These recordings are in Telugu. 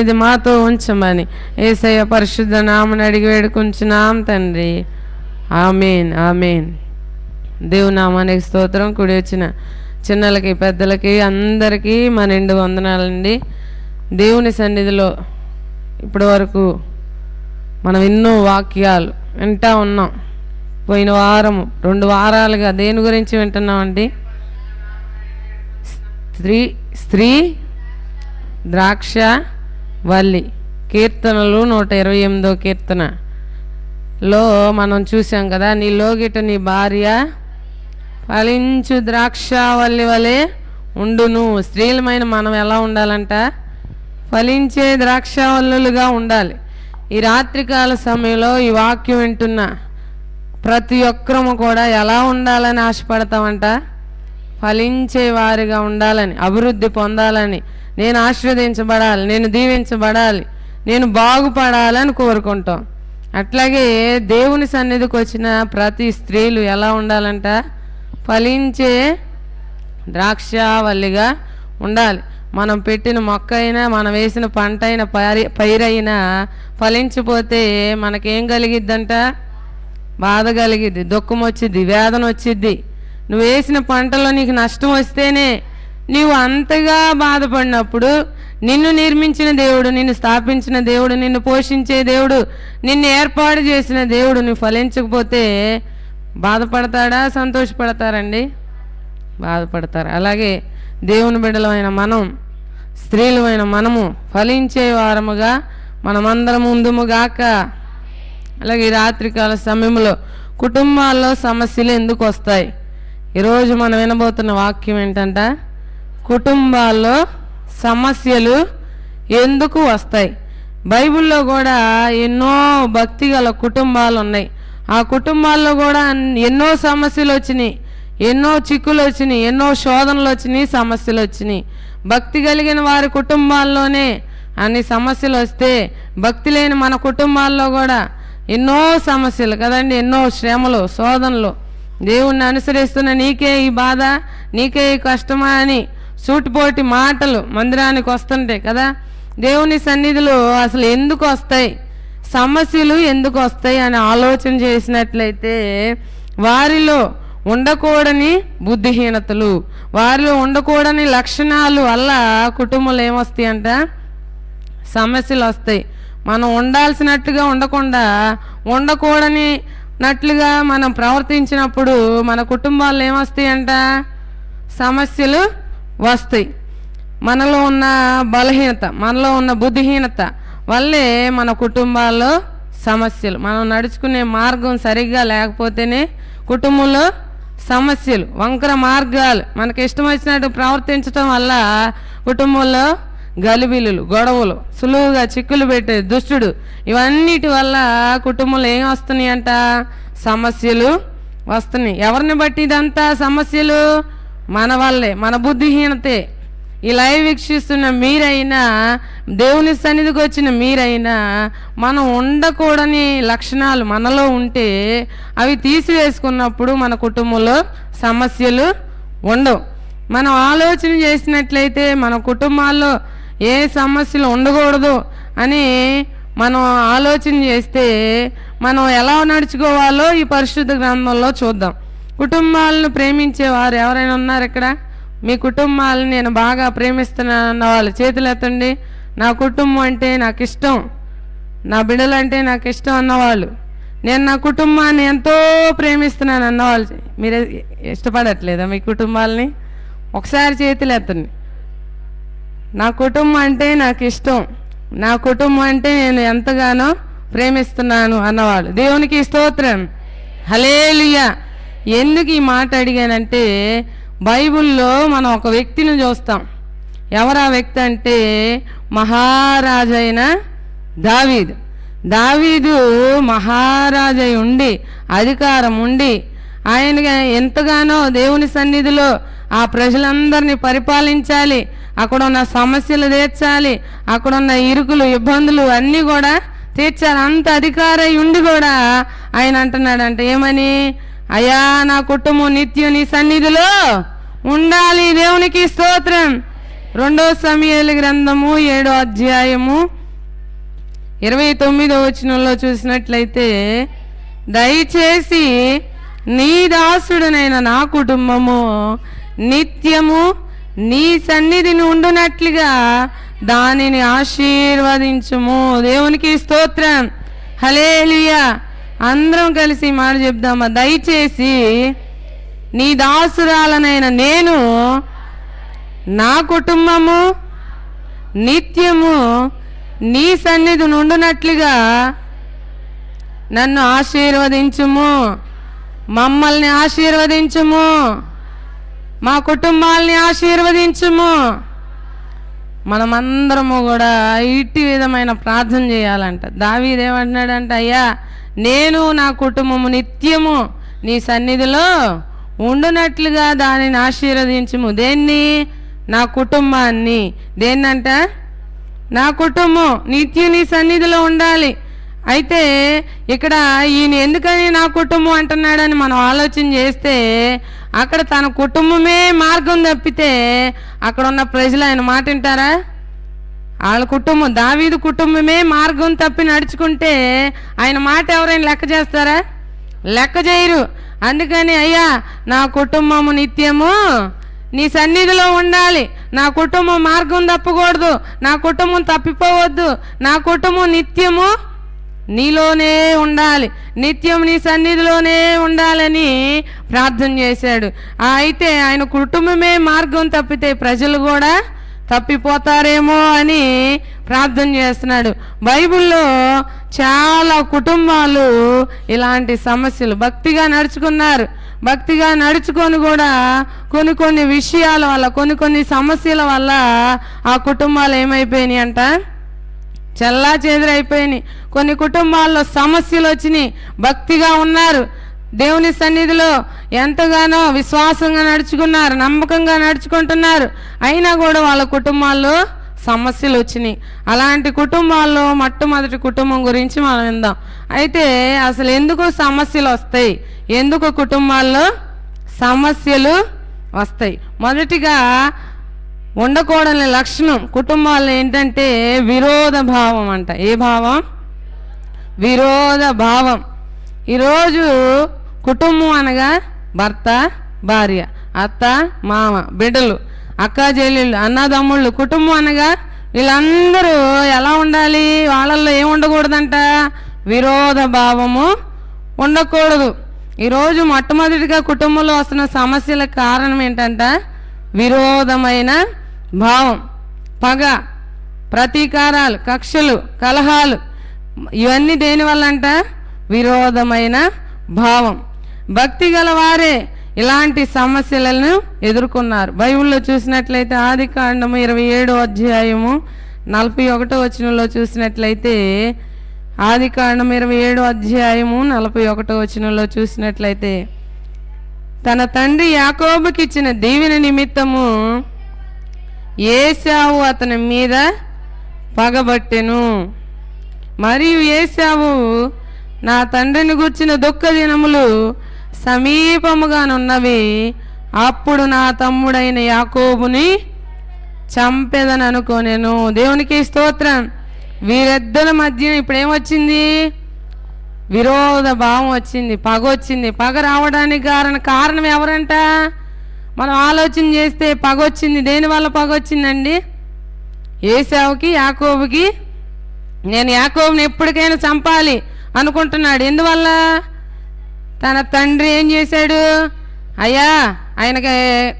ఇది మాతో ఉంచమని ఏసయ్య పరిశుద్ధ నామని అడిగి వేడుకుంటున్నాం తండ్రి. Amen amen. దేవునామానికి స్తోత్రం. కుడి వచ్చిన చిన్నలకి పెద్దలకి అందరికీ మా నిండు వందనాలండి. దేవుని సన్నిధిలో ఇప్పటి వరకు మనం ఎన్నో వాక్యాలు వింటా ఉన్నాం. పోయిన వారం రెండు వారాలుగా దేని గురించి వింటున్నామండి? స్త్రీ స్త్రీ ద్రాక్ష వల్లి. కీర్తనలు నూట ఇరవై ఎనిమిదో కీర్తనలో మనం చూసాం కదా నీ లోగిట నీ భార్య ఫలించు ద్రాక్షవల్లి వలె ఉండును. స్త్రీలమైన మనం ఎలా ఉండాలంట? ఫలించే ద్రాక్షవల్లులుగా ఉండాలి. ఈ రాత్రికాల సమయంలో ఈ వాక్యం వింటున్న ప్రతి ఒక్కరము కూడా ఎలా ఉండాలని ఆశపడతామంట? ఫలించేవారిగా ఉండాలని అభివృద్ధి పొందాలని నేను ఆశీర్వదించబడాలి నేను దీవించబడాలి నేను బాగుపడాలని కోరుకుంటాం. అట్లాగే దేవుని సన్నిధికి వచ్చిన ప్రతి స్త్రీలు ఎలా ఉండాలంట? ఫలించే ద్రాక్షావల్లిగా ఉండాలి. మనం పెట్టిన మొక్క అయినా మనం వేసిన పంట అయినా పైరి పైరైనా ఫలించిపోతే మనకేం కలిగిద్దంట? బాధ కలిగిద్ది దుఃఖం వచ్చిద్ది వేదన వచ్చిద్ది నువ్వు వేసిన పంటలో నీకు నష్టం వస్తేనే నీవు అంతగా బాధపడినప్పుడు నిన్ను నిర్మించిన దేవుడు నిన్ను స్థాపించిన దేవుడు నిన్ను పోషించే దేవుడు నిన్ను ఏర్పాటు చేసిన దేవుడు నువ్వు ఫలించకపోతే బాధపడతాడా సంతోషపడతారండి? బాధపడతారు. అలాగే దేవుని బిడ్డలమైన మనం స్త్రీలమైన మనము ఫలించే వారముగా మనమందరం ముందుముగాక అలాగే రాత్రికాల సమయంలో కుటుంబాల్లో సమస్యలు ఎందుకు వస్తాయి? ఈరోజు మనం వినబోతున్న వాక్యం ఏంటంట? కుటుంబాల్లో సమస్యలు ఎందుకు వస్తాయి? బైబిల్లో కూడా ఎన్నో భక్తి గల కుటుంబాలు ఉన్నాయి. ఆ కుటుంబాల్లో కూడా ఎన్నో సమస్యలు వచ్చినాయి. ఎన్నో చిక్కులు వచ్చినాయి. ఎన్నో శోధనలు వచ్చినాయి సమస్యలు వచ్చినాయి. భక్తి కలిగిన వారి కుటుంబాల్లోనే అన్ని సమస్యలు వస్తే భక్తి లేని మన కుటుంబాల్లో కూడా ఎన్నో సమస్యలు కదండి ఎన్నో శ్రమలు శోధనలు దేవుణ్ణి అనుసరిస్తున్న నీకే ఈ బాధ నీకే ఈ కష్టమా అని సూటిపోటి మాటలు మందిరానికి వస్తుంటాయి కదా. దేవుని సన్నిధిలో అసలు ఎందుకు వస్తాయి? సమస్యలు ఎందుకు వస్తాయి అని ఆలోచన చేసినట్లయితే వారిలో ఉండకూడని బుద్ధిహీనతలు వారిలో ఉండకూడని లక్షణాలు వల్ల కుటుంబంలో ఏమొస్తాయి అంట? సమస్యలు వస్తాయి. మనం ఉండాల్సినట్టుగా ఉండకుండా ఉండకూడని నట్లుగా మనం ప్రవర్తించినప్పుడు మన కుటుంబాల్లో ఏమొస్తాయంట? సమస్యలు వస్తాయి. మనలో ఉన్న బలహీనత మనలో ఉన్న బుద్ధిహీనత వల్లే మన కుటుంబాల్లో సమస్యలు. మనం నడుచుకునే మార్గం సరిగ్గా లేకపోతేనే కుటుంబంలో సమస్యలు వంకర మార్గాలు మనకి ఇష్టం వచ్చినట్టు ప్రవర్తించడం వల్ల కుటుంబంలో గలిబిలులు గొడవలు సులువుగా చిక్కులు పెట్టే దుష్టుడు. ఇవన్నిటి వల్ల కుటుంబంలో ఏం వస్తున్నాయి అంట సమస్యలు వస్తున్నాయి. ఎవరిని బట్టి ఇదంతా సమస్యలు? మన వల్లే మన బుద్ధిహీనతే. ఈ లైవ్ వీక్షిస్తున్న మీరైనా దేవుని సన్నిధికి వచ్చిన మీరైనా మనం ఉండకూడని లక్షణాలు మనలో ఉంటే అవి తీసివేసుకున్నప్పుడు మన కుటుంబంలో సమస్యలు ఉండవు. మనం ఆలోచన చేసినట్లయితే మన కుటుంబాల్లో ఏ సమస్యలు ఉండకూడదు అని మనం ఆలోచన చేస్తే మనం ఎలా నడుచుకోవాలో ఈ పరిశుద్ధ గ్రంథంలో చూద్దాం. కుటుంబాలను ప్రేమించే వారు ఎవరైనా ఉన్నారు ఇక్కడ? మీ కుటుంబాలను నేను బాగా ప్రేమిస్తున్నాను అన్న వాళ్ళు చేతులు ఎత్తండి. నా కుటుంబం అంటే నాకు ఇష్టం. నా బిడ్డలు అంటే నాకు ఇష్టం అన్నవాళ్ళు నేను నా కుటుంబాన్ని ఎంతో ప్రేమిస్తున్నాను అన్నవాళ్ళు మీరు ఇష్టపడట్లేదా మీ కుటుంబాలని? ఒకసారి చేతులు ఎత్తండి. నా కుటుంబం అంటే నాకు ఇష్టం. నా కుటుంబం అంటే నేను ఎంతగానో ప్రేమిస్తున్నాను అన్నవాళ్ళు. దేవునికి స్తోత్రం. హలేలుయా ఎందుకు ఈ మాట అడిగానంటే బైబిల్లో మనం ఒక వ్యక్తిని చూస్తాం. ఎవరు ఆ వ్యక్తి అంటే మహారాజైన దావీదు. దావీదు మహారాజై ఉండి అధికారం ఉండి ఆయన ఎంతగానో దేవుని సన్నిధిలో ఆ ప్రజలందరినీ పరిపాలించాలి అక్కడ ఉన్న సమస్యలు తీర్చాలి. అక్కడ ఉన్న ఇరుకులు ఇబ్బందులు అన్నీ కూడా తీర్చాలి. అంత అధికారై ఉండి కూడా ఆయన అంటున్నాడంట ఏమని? అయ్యా నా కుటుంబం నిత్యం నీ సన్నిధిలో ఉండాలి. దేవునికి స్తోత్రం. రెండో సమయాల గ్రంథము ఏడో అధ్యాయము ఇరవై తొమ్మిదో వచనంలో చూసినట్లయితే దయచేసి నీ దాసుడునైన నా కుటుంబము నిత్యము నీ సన్నిధిని ఉండునట్లుగా దానిని ఆశీర్వదించుము. దేవునికి స్తోత్రం. హలేలియా అందరం కలిసి మాట చెప్దామా దయచేసి నీ దాసురాలనైన నేను నా కుటుంబము నిత్యము నీ సన్నిధి నుండునట్లుగా నన్ను ఆశీర్వదించుము. మమ్మల్ని ఆశీర్వదించుము. మా కుటుంబాల్ని ఆశీర్వదించుము. మనమందరము కూడా ఇట్టి విధమైన ప్రార్థన చేయాలంట. దావీదేమంటున్నాడంట అయ్యా నేను నా కుటుంబము నిత్యము నీ సన్నిధిలో ఉండునట్లుగా దానిని ఆశీర్వదించుము. దేన్ని? నా కుటుంబాన్ని. దేన్నంట? నా కుటుంబం నిత్యం నీ సన్నిధిలో ఉండాలి. అయితే ఇక్కడ ఈయన ఎందుకని నా కుటుంబం అంటున్నాడని మనం ఆలోచన చేస్తే అక్కడ తన కుటుంబమే మార్గం తప్పితే అక్కడ ఉన్న ప్రజలు ఆయన మాట వింటారా? వాళ్ళ కుటుంబం దావీదు కుటుంబమే మార్గం తప్పి నడుచుకుంటే ఆయన మాట ఎవరైనా లెక్క చేస్తారా? లెక్క చేయరు. అందుకని అయ్యా నా కుటుంబము నిత్యము నీ సన్నిధిలో ఉండాలి. నా కుటుంబం మార్గం తప్పకూడదు. నా కుటుంబం తప్పిపోవద్దు. నా కుటుంబం నిత్యము నీలోనే ఉండాలి. నిత్యం నీ సన్నిధిలోనే ఉండాలని ప్రార్థన చేశాడు. అయితే ఆయన కుటుంబమే మార్గం తప్పితే ప్రజలు కూడా తప్పిపోతారేమో అని ప్రార్థన చేస్తున్నాడు. బైబిల్లో చాలా కుటుంబాలు ఇలాంటి సమస్యలు. భక్తిగా నడుచుకున్నారు. భక్తిగా నడుచుకొని కూడా కొన్ని కొన్ని విషయాల వల్ల కొన్ని కొన్ని సమస్యల వల్ల ఆ కుటుంబాలు ఏమైపోయినాయి అంట చల్లా చెదిరైపోయినాయి కొన్ని కుటుంబాల్లో సమస్యలు వచ్చినాయి. భక్తిగా ఉన్నారు. దేవుని సన్నిధిలో ఎంతగానో విశ్వాసంగా నడుచుకున్నారు నమ్మకంగా నడుచుకుంటున్నారు. అయినా కూడా వాళ్ళ కుటుంబాల్లో సమస్యలు వచ్చినాయి. అలాంటి కుటుంబాల్లో మొట్టమొదటి కుటుంబం గురించి మనం విందాం. అయితే అసలు ఎందుకు సమస్యలు వస్తాయి? ఎందుకు కుటుంబాల్లో సమస్యలు వస్తాయి? మొదటిగా ఉండకూడని లక్షణం కుటుంబాలు ఏంటంటే విరోధ భావం అంట. ఏ భావం? విరోధ భావం. ఈరోజు కుటుంబం అనగా భర్త భార్య అత్త మామ బిడ్డలు అక్క చెల్లెళ్ళు అన్నదమ్ముళ్ళు కుటుంబం అనగా వీళ్ళందరూ ఎలా ఉండాలి? వాళ్ళల్లో ఏం ఉండకూడదంట? విరోధ భావము ఉండకూడదు. ఈరోజు మొట్టమొదటిగా కుటుంబంలో వస్తున్న సమస్యల కారణం ఏంటంట? విరోధమైన భావం పగ ప్రతీకారాలు కక్షలు కలహాలు ఇవన్నీ దేనివల్ల అంట విరోధమైన భావం. భక్తి గలవారే ఇలాంటి సమస్యలను ఎదుర్కొన్నారు. బైబిల్లో చూసినట్లయితే ఆది కాండము ఇరవై ఏడో అధ్యాయము నలభై ఒకటో వచనంలో చూసినట్లయితే ఆది కాండం ఇరవై ఏడో అధ్యాయము నలభై ఒకటో వచనంలో చూసినట్లయితే తన తండ్రి యాకోబుకి ఇచ్చిన దీవెన నిమిత్తము ఏసావు అతని మీద పగబట్టెను. మరియు ఏసావు నా తండ్రిని గుర్చిన దుఃఖ దినములు సమీపముగానున్నవి. అప్పుడు నా తమ్ముడైన యాకోబుని చంపేదని అనుకోనేను. దేవునికి స్తోత్రం. వీరిద్దరి మధ్య ఇప్పుడు ఏమొచ్చింది విరోధ భావం వచ్చింది పగ వచ్చింది. పగ రావడానికి కారణ కారణం ఎవరంట? మనం ఆలోచన చేస్తే పగ వచ్చింది దేనివల్ల పగొచ్చిందండి? ఏసావుకి యాకోబుకి. నేను యాకోబుని ఎప్పటికైనా చంపాలి అనుకుంటున్నాడు. ఎందువల్ల? తన తండ్రి ఏం చేశాడు? అయ్యా ఆయనకి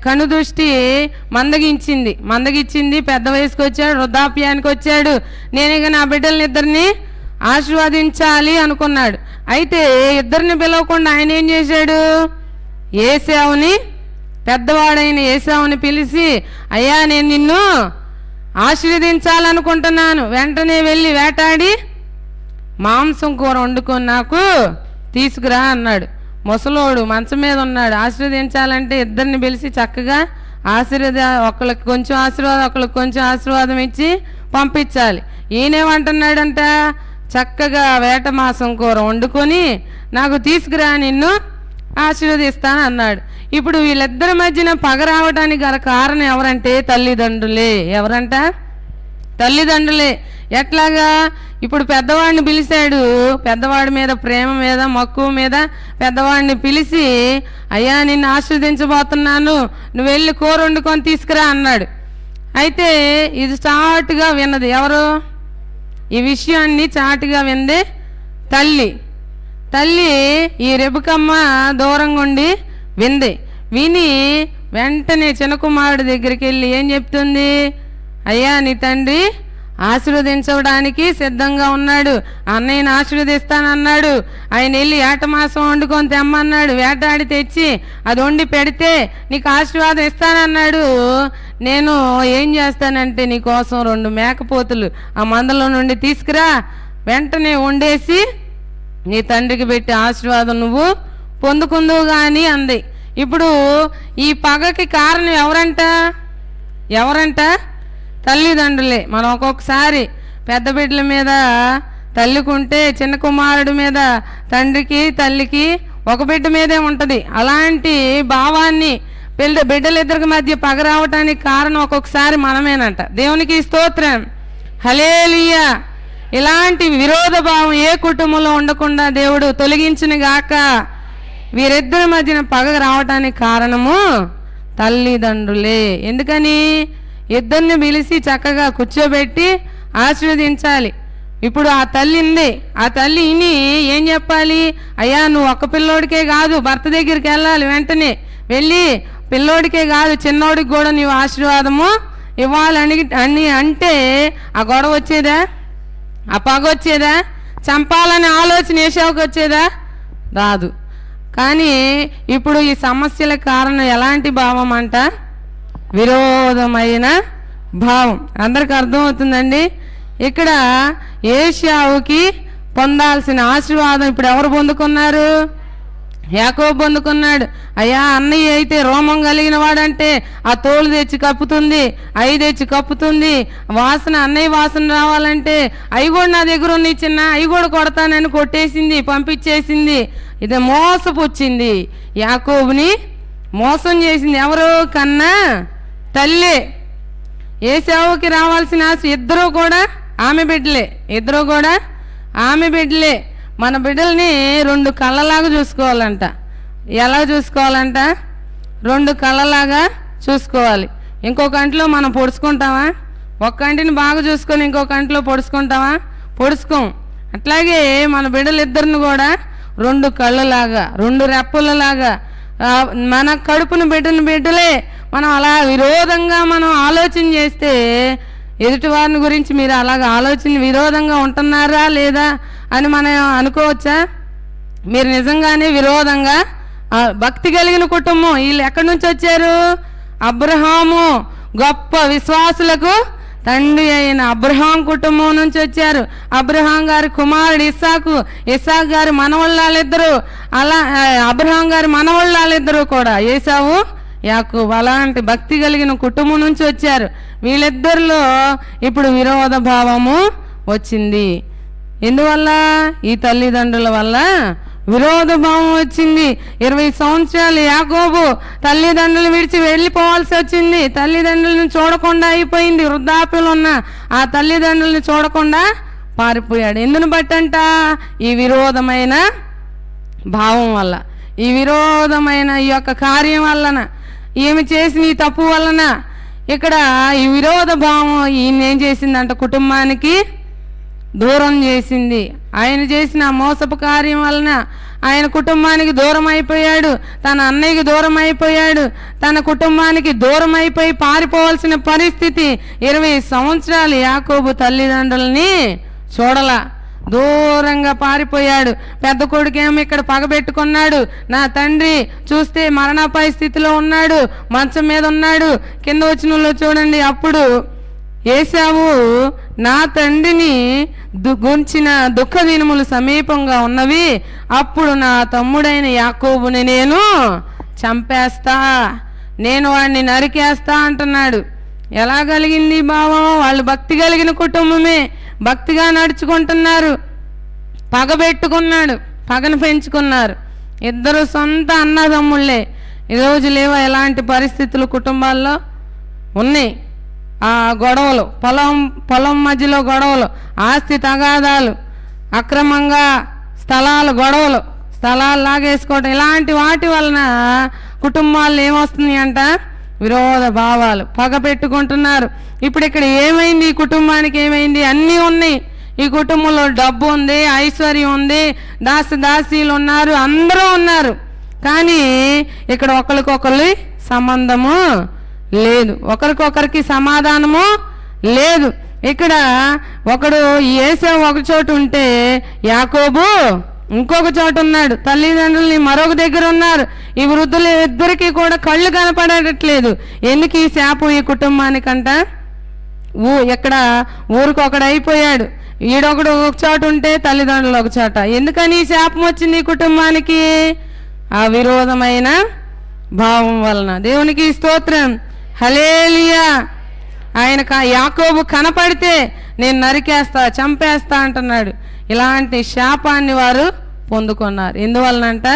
కను దృష్టి మందగించింది. మందగించింది పెద్ద వయసుకు వచ్చాడు వృద్ధాప్యానికి వచ్చాడు. నేను ఇక నా బిడ్డల్ని ఇద్దరిని ఆశీర్వదించాలి అనుకున్నాడు. అయితే ఇద్దరిని పిలవకుండా ఆయన ఏం చేశాడు? ఏసావుని పెద్దవాడైన ఏసావుని పిలిచి అయ్యా నేను నిన్ను ఆశీర్వదించాలనుకుంటున్నాను. వెంటనే వెళ్ళి వేటాడి మాంసం కూర వండుకొని నాకు తీసుకురా అన్నాడు. ముసలోడు మంచం మీద ఉన్నాడు. ఆశీర్వదించాలంటే ఇద్దరిని పిలిచి చక్కగా ఆశీర్వాద ఒకళ్ళకి కొంచెం ఆశీర్వాదం ఒకళ్ళకి కొంచెం ఆశీర్వాదం ఇచ్చి పంపించాలి. ఈయనేమంటున్నాడంట చక్కగా వేట మాంసం కూర వండుకొని నాకు తీసుకురా నిన్ను ఆశీర్వదిస్తాను అన్నాడు. ఇప్పుడు వీళ్ళిద్దరి మధ్యన పగ రావడానికి గల కారణం ఎవరంటే తల్లిదండ్రులే. ఎవరంట? తల్లిదండ్రులే. ఎట్లాగా? ఇప్పుడు పెద్దవాడిని పిలిచాడు. పెద్దవాడి మీద ప్రేమ మీద మక్కువ మీద పెద్దవాడిని పిలిచి అయ్యా నిన్ను ఆశీర్వదించబోతున్నాను. నువ్వు వెళ్ళి కూర వండుకొని తీసుకురా అన్నాడు. అయితే ఇది చాటుగా విన్నది ఎవరు? ఈ విషయాన్ని చాటుగా వింది తల్లి. తల్లి ఈ రెబుకమ్మ దూరంగా ఉండి వింది. విని వెంటనే చిన్న కుమారుడి దగ్గరికి వెళ్ళి ఏం చెప్తుంది? అయ్యా నీ తండ్రి ఆశీర్వదించడానికి సిద్ధంగా ఉన్నాడు. అన్నయ్యని ఆశీర్వదిస్తానన్నాడు. ఆయన వెళ్ళి ఏటమాసం వండుకొని తెమ్మన్నాడు. వేటాడి తెచ్చి అది వండి పెడితే నీకు ఆశీర్వాదం ఇస్తానన్నాడు. నేను ఏం చేస్తానంటే నీ కోసం రెండు మేకపోతులు ఆ మందలో నుండి తీసుకురా. వెంటనే వండేసి నీ తండ్రికి పెట్టి ఆశీర్వాదం నువ్వు పొందుకుందువు కానీ అంది. ఇప్పుడు ఈ పగకి కారణం ఎవరంట? ఎవరంట? తల్లిదండ్రులే. మనం ఒక్కొక్కసారి పెద్ద బిడ్డల మీద తల్లికుంటే చిన్న కుమారుడి మీద తండ్రికి తల్లికి ఒక బిడ్డ మీదే ఉంటుంది. అలాంటి భావాన్ని పిల్ల బిడ్డలిద్దరికి మధ్య పగ రావటానికి కారణం ఒక్కొక్కసారి మనమేనంట. దేవునికి స్తోత్రం. హలేలియా ఇలాంటి విరోధ భావం ఏ కుటుంబంలో ఉండకుండా దేవుడు తొలగించిన గాక వీరిద్దరి మధ్యన పగ రావటానికి కారణము తల్లిదండ్రులే. ఎందుకని? ఇద్దరిని పిలిచి చక్కగా కూర్చోబెట్టి ఆశీర్వదించాలి. ఇప్పుడు ఆ తల్లి ఉంది. ఆ తల్లి ఇని ఏం చెప్పాలి? అయ్యా నువ్వు ఒక్క పిల్లోడికే కాదు భర్త దగ్గరికి వెళ్ళాలి వెంటనే. వెళ్ళి పిల్లోడికే కాదు చిన్నోడికి కూడా నీవు ఆశీర్వాదము ఇవ్వాలని అని అంటే ఆ గొడవ వచ్చేదా? ఆ పగ వచ్చేదా? చంపాలనే ఆలోచన ఏషావుకి వచ్చేదా? రాదు. కానీ ఇప్పుడు ఈ సమస్యల కారణం ఎలాంటి భావం అంట? విరోధమైన భావం. అందరికి అర్థమవుతుందండి? ఇక్కడ ఏషియావుకి పొందాల్సిన ఆశీర్వాదం ఇప్పుడు ఎవరు పొందుకున్నారు? యాకోబు అందుకున్నాడు అయ్యా అన్నయ్య అయితే రోమం కలిగిన వాడంటే ఆ తోలు తెచ్చి కప్పుతుంది అయి తెచ్చి కప్పుతుంది. వాసన అన్నయ్య వాసన రావాలంటే అవి కూడా నా దగ్గర ఉన్నాయి చిన్న అవి కూడా కొడతానని కొట్టేసింది పంపించేసింది. ఇది మోసపుచ్చింది. యాకోబుని మోసం చేసింది ఎవరు కన్నా తల్లి. ఏసావుకి రావాల్సిన ఆశ ఇద్దరు కూడా ఆమె బిడ్డలే. ఇద్దరు కూడా ఆమె బిడ్డలే. మన బిడ్డల్ని రెండు కళ్ళలాగా చూసుకోవాలంట. ఎలా చూసుకోవాలంట? రెండు కళ్ళలాగా చూసుకోవాలి. ఇంకో కంట్లో మనం పొడుచుకుంటామా? ఒక కంటిని బాగా చూసుకొని ఇంకో కంట్లో పొడుచుకుంటామా? పొడుచుకోం. అట్లాగే మన బిడ్డలిద్దరిని కూడా రెండు కళ్ళలాగా రెండు రెప్పలలాగా మన కడుపును బిడ్డను బిడ్డలే మనం అలా విరోధంగా మనం ఆలోచన చేస్తే ఎదుటివారిని గురించి మీరు అలాగ ఆలోచన విరోధంగా ఉంటున్నారా లేదా అని మనం అనుకోవచ్చా? మీరు నిజంగానే విరోధంగా భక్తి కలిగిన కుటుంబం వీళ్ళు ఎక్కడి నుంచి వచ్చారు? అబ్రహాము గొప్ప విశ్వాసులకు తండ్రి అయిన అబ్రహాం కుటుంబం నుంచి వచ్చారు. అబ్రహాం గారి కుమారుడు ఇస్సాకు ఇస్సాక్ గారి మనవళ్ళాలిద్దరు అలా అబ్రహాం గారి మనవళ్ళాలిద్దరు కూడా ఏసావు యాకు అలాంటి భక్తి కలిగిన కుటుంబం నుంచి వచ్చారు. వీళ్ళిద్దరిలో ఇప్పుడు విరోధ భావము వచ్చింది. ఎందువల్ల? ఈ తల్లిదండ్రుల వల్ల విరోధ భావం వచ్చింది. ఇరవై సంవత్సరాలు యాకోబు తల్లిదండ్రులు విడిచి వెళ్ళిపోవాల్సి వచ్చింది. తల్లిదండ్రులను చూడకుండా అయిపోయింది. వృద్ధాప్యులు ఉన్న ఆ తల్లిదండ్రులను చూడకుండా పారిపోయాడు. ఎందును బట్టంట? ఈ విరోధమైన భావం వల్ల. ఈ విరోధమైన ఈ యొక్క కార్యం వలన ఈమె చేసిన ఈ తప్పు వలన ఇక్కడ ఈ విరోధ భావం ఈయన ఏం చేసిందంట? కుటుంబానికి దూరం చేసింది. ఆయన చేసిన మోసపు కార్యం వలన ఆయన కుటుంబానికి దూరం అయిపోయాడు. తన అన్నయ్యకి దూరం అయిపోయాడు. తన కుటుంబానికి దూరం అయిపోయి పారిపోవాల్సిన పరిస్థితి ఇరవై సంవత్సరాలు యాకోబు తల్లిదండ్రులని చూడలా. దూరంగా పారిపోయాడు. పెద్ద కొడుకేమో ఇక్కడ పగబెట్టుకున్నాడు. నా తండ్రి చూస్తే మరణాపాయ స్థితిలో ఉన్నాడు. మంచం మీద ఉన్నాడు. కింద వచ్చిన చూడండి. అప్పుడు ఏసావు నా తండ్రిని దు- గుంచిన దుఃఖ దినములు సమీపంగా ఉన్నవి. అప్పుడు నా తమ్ముడైన యాకోబుని నేను చంపేస్తా. నేను వాడిని నరికేస్తా అంటున్నాడు. ఎలా కలిగింది ఈ భావం వాళ్ళు భక్తి కలిగిన కుటుంబమే. భక్తిగా నడుచుకుంటున్నారు. పగబెట్టుకున్నాడు పగను పెంచుకున్నారు. ఇద్దరు సొంత అన్నదమ్ముళ్ళే. ఈరోజు లేవా ఎలాంటి పరిస్థితులు కుటుంబాల్లో? ఉన్నాయి. ఆ గొడవలు పొలం పొలం మధ్యలో గొడవలు ఆస్తి తగాదాలు అక్రమంగా స్థలాలు గొడవలు స్థలాలు లాగేసుకోవడం ఇలాంటి వాటి వలన కుటుంబాలు ఏమొస్తున్నాయి అంట విరోధ భావాలు పగ పెట్టుకుంటున్నారు ఇప్పుడు ఇక్కడ ఏమైంది? ఈ కుటుంబానికి ఏమైంది? అన్నీ ఉన్నాయి. ఈ కుటుంబంలో డబ్బు ఉంది ఐశ్వర్యం ఉంది దాసి దాసీలు ఉన్నారు అందరూ ఉన్నారు. కానీ ఇక్కడ ఒకరికొకరి సంబంధము లేదు. ఒకరికొకరికి సమాధానము లేదు. ఇక్కడ ఒకడు ఏసే ఒక చోటు ఉంటే యాకోబు ఇంకొక చోట ఉన్నాడు. తల్లిదండ్రుల్ని మరొక దగ్గర ఉన్నారు. ఈ వృద్ధులు ఇద్దరికీ కూడా కళ్ళు కనపడట్లేదు. ఎందుకు ఈ శాపం ఈ కుటుంబానికంట? ఊ ఎక్కడ? ఊరికి ఒకడు ఈడొకడు ఒక చోట ఉంటే తల్లిదండ్రులు ఒక చోట. ఎందుకని ఈ శాపం వచ్చింది ఈ కుటుంబానికి? ఆ విరోధమైన భావం వలన. దేవునికి స్తోత్రం. హలేలియా ఆయన యాకోబు కనపడితే నేను నరికేస్తా చంపేస్తా అంటున్నాడు. ఇలాంటి శాపాన్ని వారు పొందుకున్నారు. ఎందువలనంట?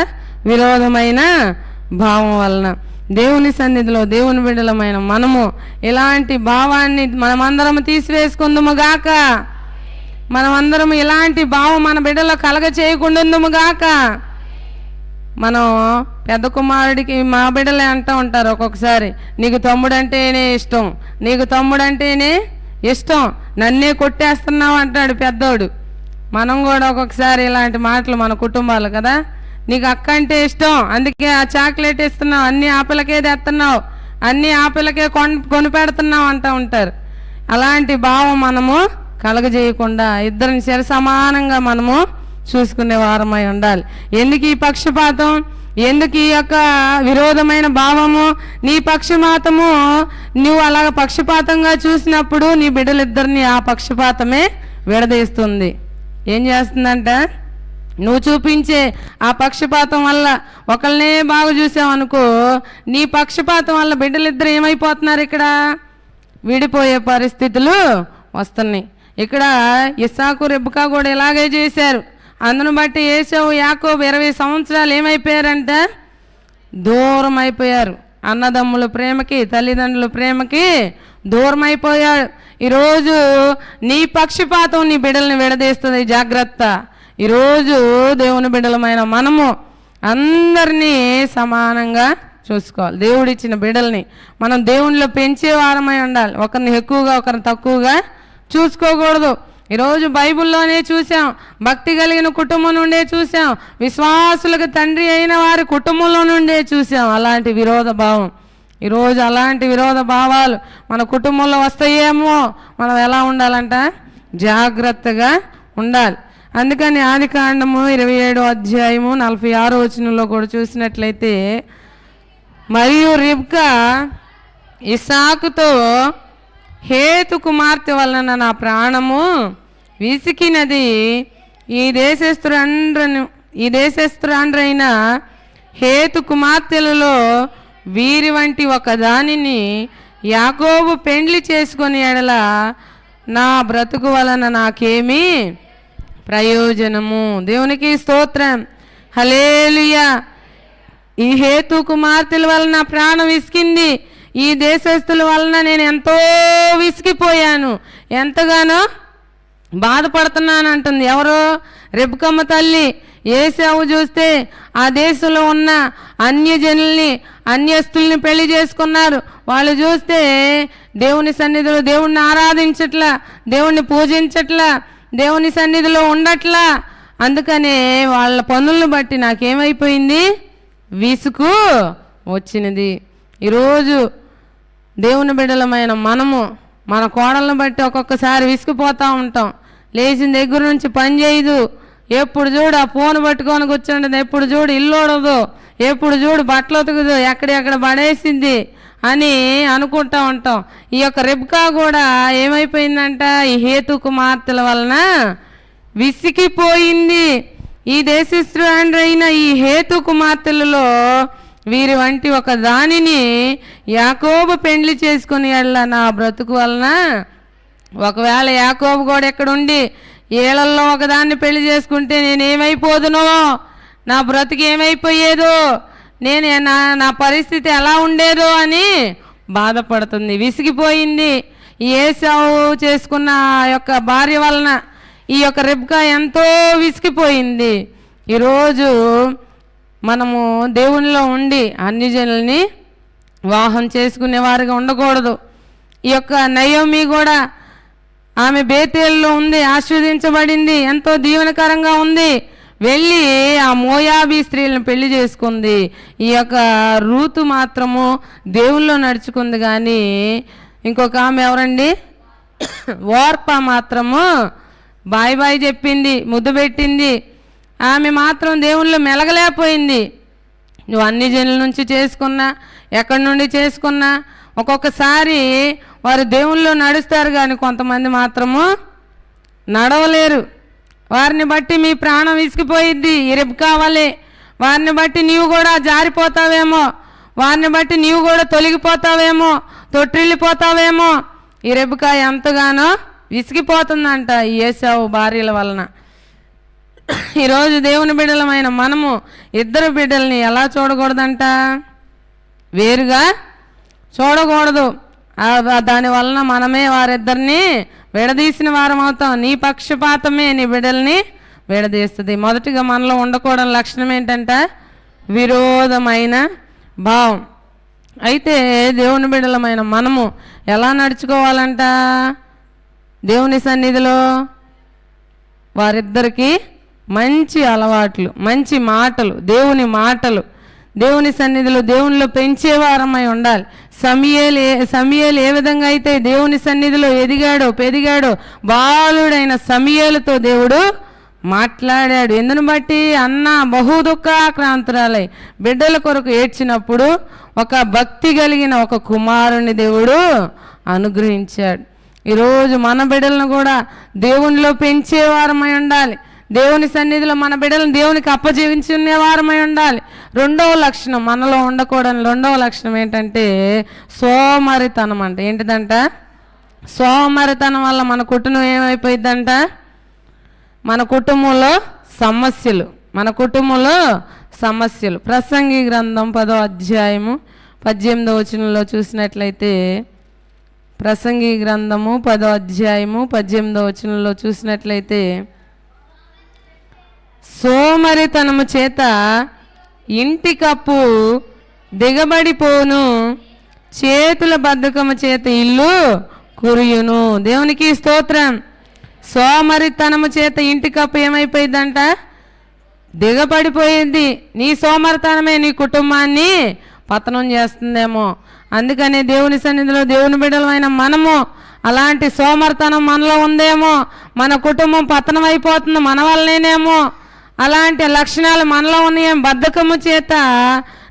విరోధమైన భావం వలన. దేవుని సన్నిధిలో దేవుని బిడ్డలమైన మనము ఇలాంటి భావాన్ని మనమందరం తీసివేసుకుందుము గాక. మనమందరం ఇలాంటి భావం మన బిడ్డలో కలగ చేయకుండాము గాక. మనం పెద్ద కుమారుడికి మా బిడ్డలే అంటూ ఉంటారు ఒక్కొక్కసారి. నీకు తమ్ముడంటేనే ఇష్టం. నీకు తమ్ముడంటేనే ఇష్టం. నన్నే కొట్టేస్తున్నావు అంటాడు పెద్దోడు. మనం కూడా ఒక్కొక్కసారి ఇలాంటి మాటలు మన కుటుంబాలు కదా? నీకు అక్క అంటే ఇష్టం. అందుకే ఆ చాక్లెట్ ఇస్తున్నావు అన్ని ఆపిలకే తెస్తున్నావు అన్ని ఆపిలకే కొన్ కొనిపెడుతున్నావు అంటూ ఉంటారు. అలాంటి భావం మనము కలగజేయకుండా ఇద్దరిని సరి సమానంగా మనము చూసుకునే వారమై ఉండాలి. ఎందుకు ఈ పక్షపాతం? ఎందుకు ఈ యొక్క విరోధమైన భావము? నీ పక్షపాతము నువ్వు అలాగ పక్షపాతంగా చూసినప్పుడు నీ బిడ్డలిద్దరిని ఆ పక్షపాతమే విడదీస్తుంది. ఏం చేస్తుందంట? నువ్వు చూపించే ఆ పక్షపాతం వల్ల ఒకళ్ళనే బాగా చూసావనుకో నీ పక్షపాతం వల్ల బిడ్డలిద్దరు ఏమైపోతున్నారు ఇక్కడ? విడిపోయే పరిస్థితులు వస్తున్నాయి. ఇక్కడ ఇసాకు రెబ్బకా కూడా ఇలాగే చేశారు. అందును బట్టి ఏసావు యాకోబు ఇరవై సంవత్సరాలు ఏమైపోయారంట? దూరం అయిపోయారు. అన్నదమ్ముల ప్రేమకి తల్లిదండ్రుల ప్రేమకి దూరమైపోయారు ఈరోజు నీ పక్షపాతం నీ బిడ్డల్ని విడదీస్తుంది జాగ్రత్త. ఈరోజు దేవుని బిడ్డలమైన మనము అందరినీ సమానంగా చూసుకోవాలి. దేవుడిచ్చిన బిడ్డల్ని మనం దేవునిలో పెంచే వారమై ఉండాలి. ఒకరిని ఎక్కువగా ఒకరిని తక్కువగా చూసుకోకూడదు. ఈరోజు బైబిల్లోనే చూసాం భక్తి కలిగిన కుటుంబం నుండే చూసాం విశ్వాసులకు తండ్రి అయిన వారి కుటుంబంలో నుండే చూసాం అలాంటి విరోధ భావం ఈరోజు అలాంటి విరోధ భావాలు మన కుటుంబంలో వస్తాయేమో? మనం ఎలా ఉండాలంట? జాగ్రత్తగా ఉండాలి. అందుకని ఆది కాండము ఇరవై ఏడో అధ్యాయము నలభై ఆరో వచనంలో కూడా చూసినట్లయితే మరియు రిబ్కా ఇసాకుతో హేతు కుమార్తె వలన నా ప్రాణము విసికినది. ఈ దేశస్థురండ్రను ఈ దేశస్తురాండ్రైన హేతు కుమార్తెలలో వీరి వంటి ఒక దానిని యాకోబు పెండ్లి చేసుకుని ఎడల నా బ్రతుకు వలన నాకేమీ ప్రయోజనము. దేవునికి స్తోత్రం. హలేలుయా ఈ హేతు కుమార్తెల వలన ప్రాణం విసికింది ఈ దేశస్తుల వలన నేను ఎంతో విసిగిపోయాను. ఎంతగానో బాధపడుతున్నాను అంటుంది. ఎవరో రెబకమ్మ తల్లి ఏసావు చూస్తే ఆ దేశంలో ఉన్న అన్యజనుల్ని అన్యస్తుల్ని పెళ్ళి చేసుకున్నారు. వాళ్ళు చూస్తే దేవుని సన్నిధిలో దేవుణ్ణి ఆరాధించట్లా దేవుణ్ణి పూజించట్లా దేవుని సన్నిధిలో ఉండట్లా. అందుకనే వాళ్ళ పనులను బట్టి నాకేమైపోయింది? విసుకు వచ్చినది. ఈరోజు దేవుని బిడ్డలమైన మనము మన కోడలను బట్టి ఒక్కొక్కసారి విసుకుపోతూ ఉంటాం. లేచిన దగ్గర నుంచి పని చేయదు. ఎప్పుడు చూడు ఆ ఫోన్ పట్టుకొని కూర్చుంటుంది ఎప్పుడు చూడు ఇల్లు ఉండదు ఎప్పుడు చూడు బట్టలు ఉతకదు. ఎక్కడెక్కడ పడేసింది అని అనుకుంటా ఉంటాం. ఈ యొక్క రెబ్కా కూడా ఏమైపోయిందంట? ఈ హేతు కుమార్తెల వలన విసిగిపోయింది. ఈ దేశస్థుడైన ఈ హేతు కుమార్తెలలో వీరి వంటి ఒక దానిని యాకోబు పెండ్లి చేసుకుని వెళ్ళ నా బ్రతుకు వలన. ఒకవేళ యాకోబు కూడా ఎక్కడుండి ఏళ్ళలో ఒకదాన్ని పెళ్ళి చేసుకుంటే నేనేమైపోదునో? నా బ్రతికి ఏమైపోయేదో? నేను నా నా పరిస్థితి ఎలా ఉండేదో అని బాధపడుతుంది విసిగిపోయింది. ఏసావు చేసుకున్న ఆ యొక్క భార్య వలన ఈ యొక్క రిబ్కా ఎంతో విసిగిపోయింది. ఈరోజు మనము దేవునిలో ఉండి అన్ని జనుల్ని వివాహం చేసుకునేవారుగా ఉండకూడదు. ఈ యొక్క నయోమి కూడా ఆమె బేతేల్లో ఉంది ఆశీర్వదించబడింది ఎంతో దీవనకరంగా ఉంది. వెళ్ళి ఆ మోయాబీ స్త్రీలను పెళ్ళి చేసుకుంది. ఈ యొక్క రూతు మాత్రము దేవుల్లో నడుచుకుంది కానీ ఇంకొక ఆమె ఎవరండి? ఓర్ప మాత్రము బాయ్ బాయ్ చెప్పింది ముద్దు పెట్టింది. ఆమె మాత్రం దేవుళ్ళు మెలగలేకపోయింది. నువ్వు అన్ని జనుల నుంచి చేసుకున్నా ఎక్కడి నుండి చేసుకున్నా ఒక్కొక్కసారి వారు దేవుళ్ళు నడుస్తారు కానీ కొంతమంది మాత్రము నడవలేరు. వారిని బట్టి మీ ప్రాణం విసిగిపోయిద్ది ఇరుపు కావాలి వారిని బట్టి నీవు కూడా జారిపోతావేమో. వారిని బట్టి నీవు కూడా తొలగిపోతావేమో తొట్టిల్లిపోతావేమో. ఈ రెబుక ఎంతగానో విసిగిపోతుందంట ఈ ఏసావు భార్యల వలన. ఈరోజు దేవుని బిడ్డలమైన మనము ఇద్దరు బిడ్డల్ని ఎలా చూడకూడదంట? వేరుగా చూడకూడదు. దాని వలన మనమే వారిద్దరిని విడదీసిన వారం అవుతాం నీ పక్షపాతమే నీ బిడ్డల్ని విడదీస్తుంది. మొదటిగా మనలో ఉండకూడని లక్షణం ఏంటంటే విరోధమైన భావం. అయితే దేవుని బిడ్డలమైన మనము ఎలా నడుచుకోవాలంట? దేవుని సన్నిధిలో వారిద్దరికీ మంచి అలవాట్లు మంచి మాటలు దేవుని మాటలు దేవుని సన్నిధిలో దేవునిలో పెంచేవారమై ఉండాలి. సమయలు ఏ సమయలు ఏ విధంగా అయితే దేవుని సన్నిధిలో ఎదిగాడో పెదిగాడో బాలుడైన సమీయలతో దేవుడు మాట్లాడాడు. ఎందును బట్టి? అన్న బహు దుఃఖాక్రాంతురాలై బిడ్డల కొరకు ఏడ్చినప్పుడు ఒక భక్తి కలిగిన ఒక కుమారుని దేవుడు అనుగ్రహించాడు. ఈరోజు మన బిడ్డలను కూడా దేవునిలో పెంచేవారమై ఉండాలి. దేవుని సన్నిధిలో మన బిడ్డలను దేవునికి అప్పజీవించునే వారమై ఉండాలి. రెండవ లక్షణం మనలో ఉండకూడని రెండవ లక్షణం ఏంటంటే సోమరితనం అంట. ఏంటిదంట? సోమరితనం వల్ల మన కుటుంబం ఏమైపోయిందంట మన కుటుంబంలో సమస్యలు. మన కుటుంబంలో సమస్యలు. ప్రసంగి గ్రంథం పదో అధ్యాయము పద్దెనిమిదో వచనంలో చూసినట్లయితే ప్రసంగి గ్రంథము పదో అధ్యాయము పద్దెనిమిదో వచనంలో చూసినట్లయితే సోమరితనము చేత ఇంటి కప్పు దిగబడిపోను చేతుల బద్ధకము చేత ఇల్లు కురియును. దేవునికి స్తోత్రం. సోమరితనము చేత ఇంటి కప్పు ఏమైపోయిందంట దిగబడిపోయింది. నీ సోమరితనమే నీ కుటుంబాన్ని పతనం చేస్తుందేమో. అందుకనే దేవుని సన్నిధిలో దేవుని బిడ్డలమైన మనము అలాంటి సోమరితనం మనలో ఉందేమో. మన కుటుంబం పతనం అయిపోతుంది మన వల్లనేనేమో. అలాంటి లక్షణాలు మనలో ఉన్నాయేం బద్ధకము చేత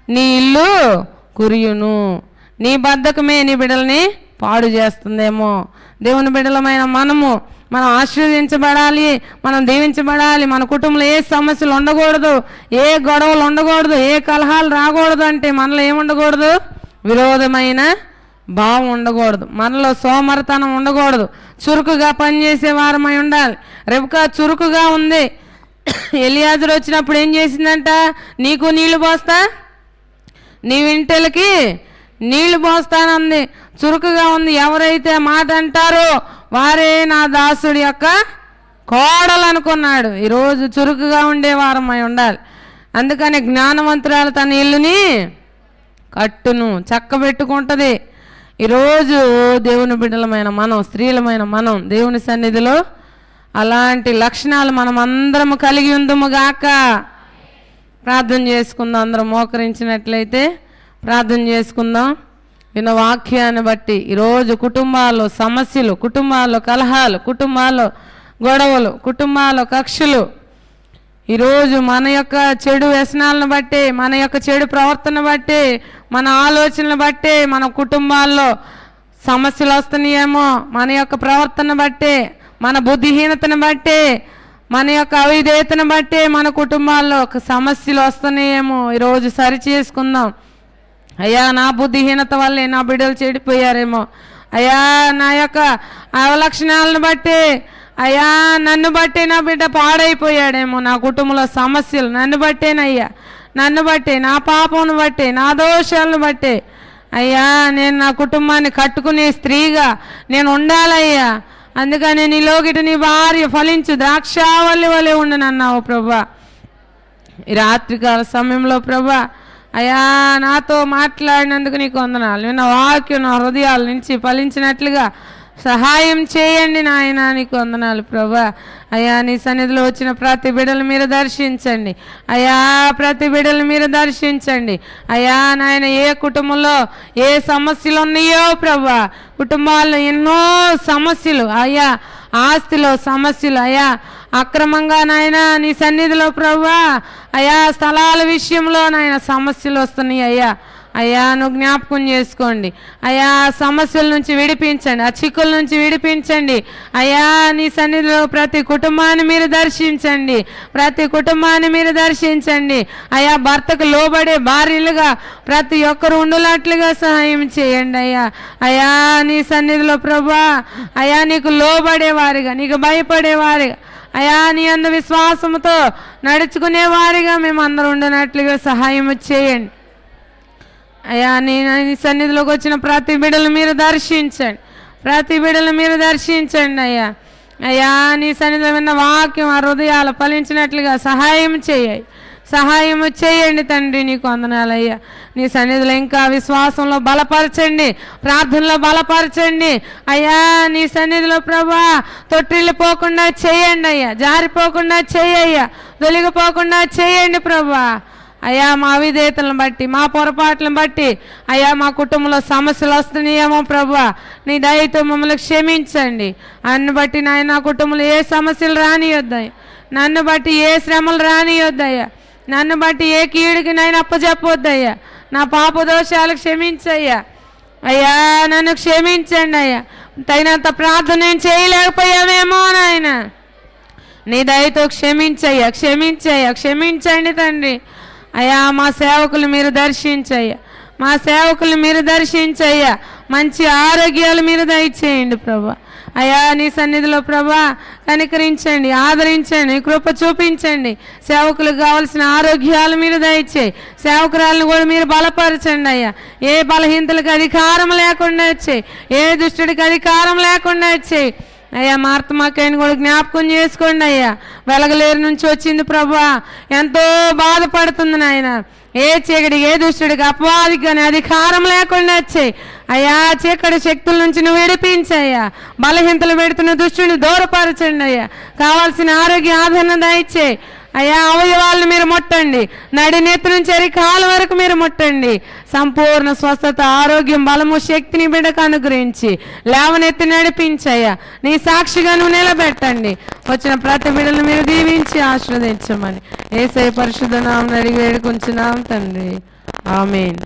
నీ ఇల్లు కురియును. నీ బద్ధకమే నీ బిడ్డల్ని పాడు చేస్తుందేమో. దేవుని బిడ్డలమైన మనము మనం ఆశీర్వదించబడాలి మనం దీవించబడాలి మన కుటుంబంలో ఏ సమస్యలు ఉండకూడదు ఏ గొడవలు ఉండకూడదు ఏ కలహాలు రాకూడదు అంటే మనలో ఏముండకూడదు విరోధమైన భావం ఉండకూడదు. మనలో సోమరతనం ఉండకూడదు. చురుకుగా పనిచేసే వారమై ఉండాలి. రెబకా చురుకుగా ఉంది. ఎలియాజరు వచ్చినప్పుడు ఏం చేసిందంట? నీకు నీళ్ళు పోస్తా? నీ వింటలకి నీళ్ళు పోస్తానంది. చురుకుగా ఉంది. ఎవరైతే మాట అంటారో వారే నా దాసుడి యొక్క కోడలు అనుకున్నాడు ఈరోజు చురుకుగా ఉండే వారమై ఉండాలి. అందుకని జ్ఞానవంతురాలు తన ఇల్లుని కట్టును చక్కబెట్టుకుంటుంది. ఈరోజు దేవుని బిడ్డలమైన మనం స్త్రీలమైన మనం దేవుని సన్నిధిలో అలాంటి లక్షణాలు మనం అందరము కలిగి ఉందముగాక ప్రార్థన చేసుకుందాం అందరం మోకరించినట్లయితే ప్రార్థన చేసుకుందాం. విన్న వాక్యాన్ని బట్టి ఈరోజు కుటుంబాల్లో సమస్యలు కుటుంబాల్లో కలహాలు కుటుంబాల్లో గొడవలు కుటుంబాల్లో కక్షలు ఈరోజు మన యొక్క చెడు వ్యసనాలను బట్టి మన యొక్క చెడు ప్రవర్తన బట్టి మన ఆలోచనలు బట్టి మన కుటుంబాల్లో సమస్యలు వస్తున్నాయేమో మన యొక్క ప్రవర్తన బట్టి మన బుద్ధిహీనతను బట్టి మన యొక్క అవిధేయతను బట్టే మన కుటుంబాల్లో ఒక సమస్యలు వస్తున్నాయేమో. ఈరోజు సరి చేసుకుందాం. అయ్యా నా బుద్ధిహీనత వల్లే నా బిడ్డలు చెడిపోయారేమో. అయ్యా నా యొక్క అవలక్షణాలను బట్టి అయ్యా నన్ను బట్టే నా బిడ్డ పాడైపోయాడేమో. నా కుటుంబంలో సమస్యలు నన్ను బట్టేనయ్యా. నన్ను బట్టే నా పాపను బట్టే నా దోషాలను బట్టే. అయ్యా నేను నా కుటుంబాన్ని కట్టుకునే స్త్రీగా నేను ఉండాలయ్యా. అందుకని నీ లోగిట నీ భార్య ఫలించు ద్రాక్షావల్లి వలె ఉండనన్నావు ప్రభా. ఈ రాత్రికాల సమయంలో ప్రభా అయా నాతో మాట్లాడినందుకు నీకు వందనాలు. నిన్న వాక్యం నా హృదయాల నుంచి ఫలించినట్లుగా సహాయం చేయండి నాయన నీకు వందనాలు ప్రభా. అయా నీ సన్నిధిలో వచ్చిన ప్రతి బిడ్డలు మీరు దర్శించండి. అయా ప్రతి బిడ్డలు మీరు దర్శించండి. అయా నాయన ఏ కుటుంబంలో ఏ సమస్యలు ఉన్నాయో ప్రభా. కుటుంబాల్లో ఎన్నో సమస్యలు అయ్యా ఆస్తిలో సమస్యలు అయ్యా. అక్రమంగా నాయన నీ సన్నిధిలో ప్రభా. అయా స్థలాల విషయంలో నాయన సమస్యలు వస్తున్నాయి అయ్యా. అయ్యా నువ్వు జ్ఞాపకం చేసుకోండి. అయ్యా సమస్యల నుంచి విడిపించండి. ఆ చిక్కుల నుంచి విడిపించండి. అయ్యా నీ సన్నిధిలో ప్రతి కుటుంబాన్ని మీరు దర్శించండి. ప్రతి కుటుంబాన్ని మీరు దర్శించండి. అయ్యా భర్తకు లోబడే భార్యలుగా ప్రతి ఒక్కరు ఉండునట్లుగా సహాయం చేయండి అయ్యా. అయ్యా నీ సన్నిధిలో ప్రభా అయ్యా నీకు లోబడేవారిగా నీకు భయపడేవారిగా అయా నీ అందు విశ్వాసముతో నడుచుకునే వారిగా మేము అందరూ ఉండనట్లుగా సహాయం చేయండి. అయ్యా నేను నీ సన్నిధిలోకి వచ్చిన ప్రతి బిడ్డలు మీరు దర్శించండి. ప్రతి బిడ్డలు మీరు దర్శించండి అయ్యా. అయ్యా నీ సన్నిధిలో విన్న వాక్యం ఆ హృదయాలు ఫలించినట్లుగా సహాయం చేయాలి సహాయం చేయండి తండ్రి నీకు వందనాలయ్యా నీ సన్నిధిలో ఇంకా విశ్వాసంలో బలపరచండి ప్రార్థనలో బలపరచండి. అయ్యా నీ సన్నిధిలో ప్రభా తొట్టిల్లిపోకుండా చేయండి అయ్యా. జారిపోకుండా చేయ్యా తొలిగిపోకుండా చేయండి ప్రభా. అయ్యా మా విధేయతలను బట్టి మా పొరపాట్లను బట్టి అయ్యా మా కుటుంబంలో సమస్యలు వస్తున్నాయేమో ప్రభా నీ దయతో మమ్మల్ని క్షమించండి. అన్ను బట్టి నాయన కుటుంబంలో ఏ సమస్యలు రానియొద్దాయి నన్ను బట్టి ఏ శ్రమలు రానియొద్దయ్యా. నన్ను బట్టి ఏ కీడుకి నాయన అప్పచెప్పొద్దయ్యా నా పాప దోషాలు క్షమించయ్యా. అయ్యా నన్ను క్షమించండి అయ్యా. తగినంత ప్రార్థన నేను చేయలేకపోయామేమో నాయన. నీ దయతో క్షమించయ్యా క్షమించయ్యా క్షమించండి తండ్రి. అయ్యా మా సేవకులు మీరు దర్శించయ్యా. మా సేవకులు మీరు దర్శించయ్యా. మంచి ఆరోగ్యాలు మీరు దయచేయండి ప్రభా. అయ్యా నీ సన్నిధిలో ప్రభా కనికరించండి ఆదరించండి కృప చూపించండి. సేవకులకు కావాల్సిన ఆరోగ్యాలు మీరు దయచేయి. సేవకురాలను కూడా మీరు బలపరచండి అయ్యా. ఏ బలహీనతలకు అధికారం లేకుండా వచ్చాయి ఏ దుష్టుడికి అధికారం లేకుండా వచ్చాయి అయ్యా మార్తమాకాయని కూడా జ్ఞాపకం చేసుకోండి అయ్యా. వెలగలేరు నుంచి వచ్చింది ప్రభా ఎంతో బాధపడుతుంది నాయన. ఏ చీకటికి ఏ దుష్టుడికి అపవాదికి కానీ అధికారం లేకుండా వచ్చాయి. అయ్యా చీకటి శక్తుల నుంచి నువ్వు విడిపించయ్యా బలహీనతలు పెడుతున్న దుష్టుని దూరపరచండి అయ్యా. కావాల్సిన ఆరోగ్య ఆదరణ దాయిచ్చాయి. అయ్యా అవయవాలను మీరు ముట్టండి. నడినెత్తి నుంచి అరి కాలు వరకు మీరు ముట్టండి. సంపూర్ణ స్వస్థత ఆరోగ్యం బలము శక్తిని బిడ్డకు అనుగ్రహించి. లేవనెత్తి నడిపించయ్యా. నీ సాక్షిగా నువ్వు నిలబెట్టండి. వచ్చిన ప్రతి బిడ్డలు మీరు దీవించి ఆశీర్వదించమని. ఏసై పరిశుద్ధ నామం అడిగి వేడుకుంటున్నాం తండ్రి. ఆమెన్.